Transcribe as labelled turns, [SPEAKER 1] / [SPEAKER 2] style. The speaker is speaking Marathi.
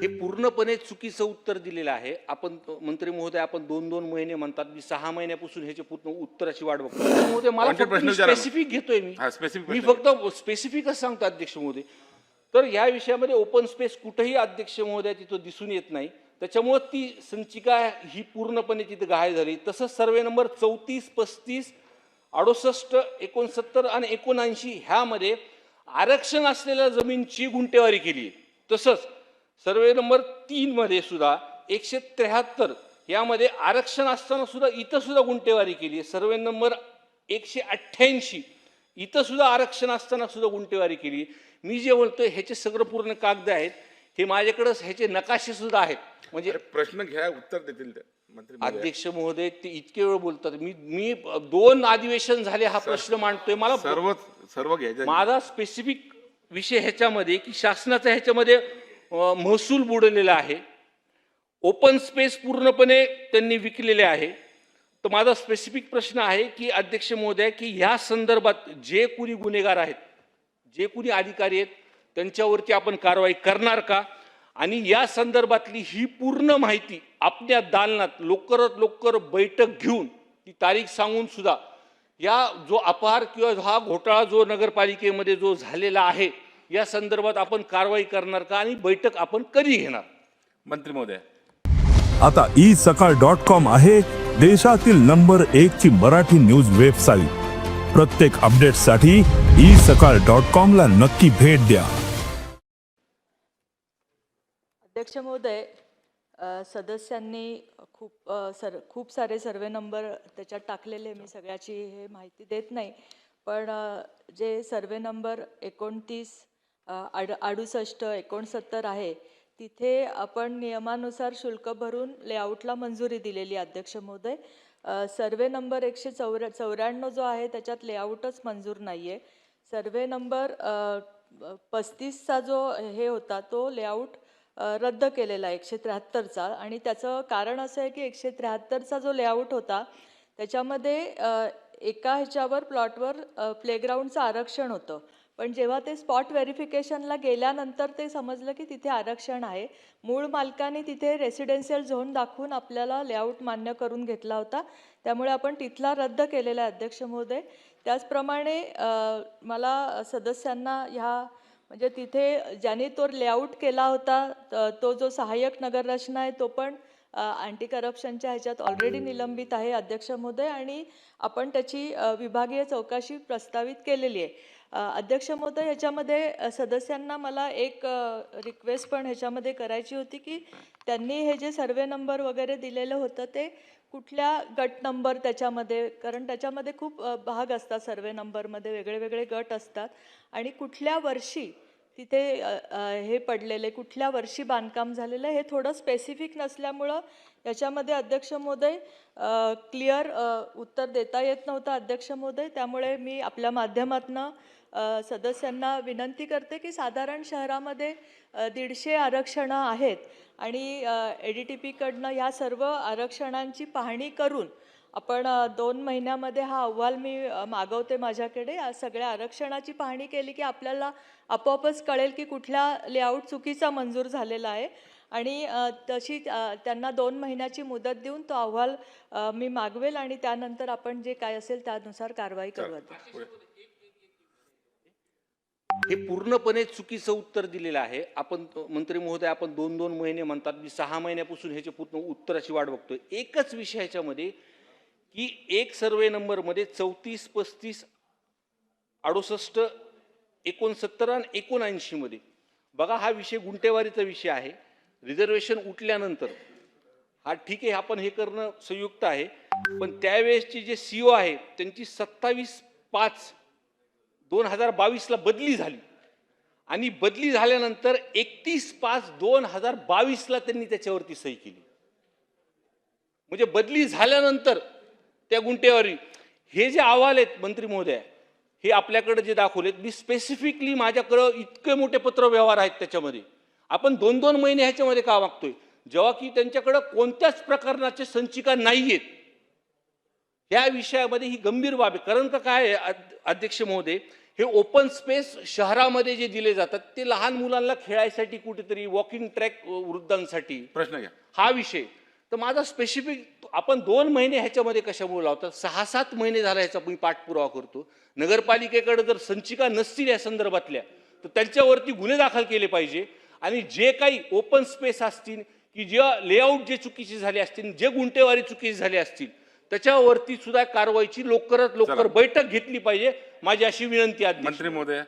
[SPEAKER 1] हे पूर्णपणे चुकीचं उत्तर दिलेलं आहे. आपण मंत्री महोदय आपण दोन दोन महिने म्हणतात मी सहा महिन्यापासून ह्याचे पूर्ण उत्तराची वाट बघतो. महोदय मला? स्पेसिफिक घेतोय मी. मी फक्त स्पेसिफिकच सांगतो अध्यक्ष महोदय. तर या विषयामध्ये ओपन स्पेस कुठेही अध्यक्ष महोदय तिथं दिसून येत नाही. त्याच्यामुळं ती संचिका ही पूर्णपणे तिथं गाय झाली. तसंच सर्वे नंबर चौतीस पस्तीस अडुसष्ट एकोणसत्तर आणि एकोणऐंशी ह्यामध्ये आरक्षण असलेल्या जमीनची गुंटेवारी केली. तसंच सर्वे नंबर तीन मध्ये सुद्धा एकशे त्र्याहत्तर यामध्ये आरक्षण असताना सुद्धा इथं सुद्धा गुंटेवारी केली आहे. सर्वे नंबर एकशे अठ्ठ्याऐंशी इथं सुद्धा आरक्षण असताना सुद्धा गुंटेवारी केली. मी जे बोलतोय ह्याचे सगळं पूर्ण कागद आहेत. हे माझ्याकडं ह्याचे नकाशे सुद्धा आहेत. म्हणजे
[SPEAKER 2] प्रश्न घ्या उत्तर देतील.
[SPEAKER 1] अध्यक्ष महोदय ते इतके वेळ बोलतात. मी मी दोन अधिवेशन झाले हा प्रश्न मांडतोय. मला
[SPEAKER 2] सर्व सर्व घ्यायचं
[SPEAKER 1] माझा स्पेसिफिक विषय ह्याच्यामध्ये की शासनाचा ह्याच्यामध्ये महसूल बुडलेला आहे. ओपन स्पेस पूर्णपणे त्यांनी विकलेले आहे. तर माझा स्पेसिफिक प्रश्न आहे की अध्यक्ष महोदय की ह्या संदर्भात जे कुणी गुन्हेगार आहेत जे कुणी अधिकारी आहेत त्यांच्यावरती आपण कारवाई करणार का? आणि या संदर्भातली ही पूर्ण माहिती आपल्या दालनात लवकरात लवकर बैठक घेऊन ती तारीख सांगून सुद्धा या जो अपहार किंवा हा घोटाळा जो नगरपालिकेमध्ये जो झालेला आहे या संदर्भात आपण कारवाई करणार का आणि बैठक आपण कधी घेणार?
[SPEAKER 2] मंत्री महोदय.
[SPEAKER 3] आता ई सकाळ डॉट कॉम आहे देशातील नंबर एक ची मराठी न्यूज वेबसाईट. प्रत्येक अपडेटसाठी ई सकाळ डॉट कॉम ला नक्की भेट द्या.
[SPEAKER 4] अध्यक्ष महोदय सदस्यांनी खूप सर खूप सारे सर्वे नंबर त्याच्यात टाकलेले मी सगळ्याची हे माहिती देत नाही. पण जे सर्वे नंबर एकोणतीस अड अडुसष्ट एकोणसत्तर आहे. तिथे आपण नियमानुसार शुल्क भरून लेआउटला मंजुरी दिलेली अध्यक्ष महोदय. सर्वे नंबर एकशे चौऱ्या चौऱ्याण्णव जो आहे त्याच्यात लेआउटच मंजूर नाही आहे सर्वे नंबर पस्तीसचा जो हे होता तो लेआउट रद्द केलेला एकशे त्र्याहत्तरचा. आणि त्याचं कारण असं आहे की एकशे त्र्याहत्तरचा जो लेआउट होता त्याच्यामध्ये एका ह्याच्यावर प्लॉटवर प्लेग्राऊंडचं आरक्षण होतं. पण जेव्हा ते स्पॉट व्हेरिफिकेशनला गेल्यानंतर ते समजलं की तिथे आरक्षण आहे. मूळ मालकाने तिथे रेसिडेन्शियल झोन दाखवून आपल्याला लेआउट मान्य करून घेतला होता. त्यामुळे आपण तिथला रद्द केलेला आहे अध्यक्ष महोदय. त्याचप्रमाणे मला सदस्यांना ह्या म्हणजे तिथे ज्याने तो लेआउट केला होता तो जो सहाय्यक नगररचना आहे तो पण अँटी करप्शनच्या ह्याच्यात ऑलरेडी निलंबित आहे अध्यक्ष महोदय. आणि आपण त्याची विभागीय चौकशी प्रस्तावित केलेली आहे. अध्यक्ष महोदय ह्याच्यामध्ये सदस्यांना मला एक रिक्वेस्ट पण ह्याच्यामध्ये करायची होती की त्यांनी हे जे सर्वे नंबर वगैरे दिलेलं होतं ते कुठल्या गट नंबर त्याच्यामध्ये कारण त्याच्यामध्ये खूप भाग असतात सर्वे नंबरमध्ये वेगळे वेगळे गट असतात. आणि कुठल्या वर्षी तिथे हे पडलेले कुठल्या वर्षी बांधकाम झालेलं आहे हे थोडं स्पेसिफिक नसल्यामुळं याच्यामध्ये अध्यक्ष महोदय क्लिअर उत्तर देता येत नव्हतं अध्यक्ष महोदय. त्यामुळे मी आपल्या माध्यमातनं सदस्यांना विनंती करते की साधारण शहरामध्ये दीडशे आरक्षणं आहेत. आणि ए डी टी पीकडनं ह्या सर्व आरक्षणांची पाहणी करून आपण दोन महिन्यामध्ये हा अहवाल मी मागवते माझ्याकडे. या सगळ्या आरक्षणाची पाहणी केली की आपल्याला आपोआपच कळेल की कुठला लेआउट चुकीचा मंजूर झालेला आहे. आणि तशी त्यांना दोन महिन्याची मुदत देऊन तो अहवाल मी मागवेल आणि त्यानंतर आपण जे काय असेल त्यानुसार कारवाई करू.
[SPEAKER 1] हे पूर्णपणे चुकीचं उत्तर दिलेलं आहे. आपण मंत्री महोदय आपण दोन दोन महिने म्हणतात. मी सहा महिन्यापासून ह्याच्या पूर्ण उत्तराची वाट बघतोय. एकच विषय ह्याच्यामध्ये की एक सर्वे नंबरमध्ये चौतीस पस्तीस अडुसष्ट एकोणसत्तर आणि एकोणऐंशीमध्ये बघा हा विषय गुंटेवारीचा विषय आहे. रिझर्वेशन उठल्यानंतर. हा ठीक आहे आपण हे करणं संयुक्त आहे. पण त्यावेळेसची जे सीओ आहे त्यांची सत्तावीस पाच दोन हजार बावीसला बदली झाली. आणि बदली झाल्यानंतर एकतीस पाच दोन हजार बावीसला त्यांनी त्याच्यावरती सही केली. म्हणजे बदली झाल्यानंतर त्या गुंटेवारी हे जे अहवाल आहेत मंत्री महोदय हे आपल्याकडे जे दाखवलेत मी स्पेसिफिकली माझ्याकडं इतके मोठे पत्रव्यवहार आहेत त्याच्यामध्ये. आपण दोन दोन महिने ह्याच्यामध्ये का मागतोय जेव्हा की त्यांच्याकडं कोणत्याच प्रकरणाचे संचिका नाही आहेत ह्या विषयामध्ये ही गंभीर बाब. आहे कारण का काय अध्यक्ष महोदय हे ओपन स्पेस शहरामध्ये जे दिले जातात ते लहान मुलांना खेळायसाठी कुठेतरी वॉकिंग ट्रॅक वृद्धांसाठी.
[SPEAKER 2] प्रश्न घ्या.
[SPEAKER 1] हा विषय. तर माझा स्पेसिफिक आपण दोन महिने ह्याच्यामध्ये कशामुळे लावतात सहा सात महिने झाला ह्याचा मी पाठपुरावा करतो नगरपालिकेकडे जर संचिका नसतील या संदर्भातल्या तर त्यांच्यावरती गुन्हे दाखल केले पाहिजे आणि जे काही ओपन स्पेस असतील की जे लेआउट जे चुकीचे झाले असतील जे गुंटेवारी चुकीचे झाले असतील त्याच्यावरती सुद्धा कारवाईची लवकरात लवकर. बैठक घेतली पाहिजे माझी अशी विनंती आहे.
[SPEAKER 2] मंत्री महोदय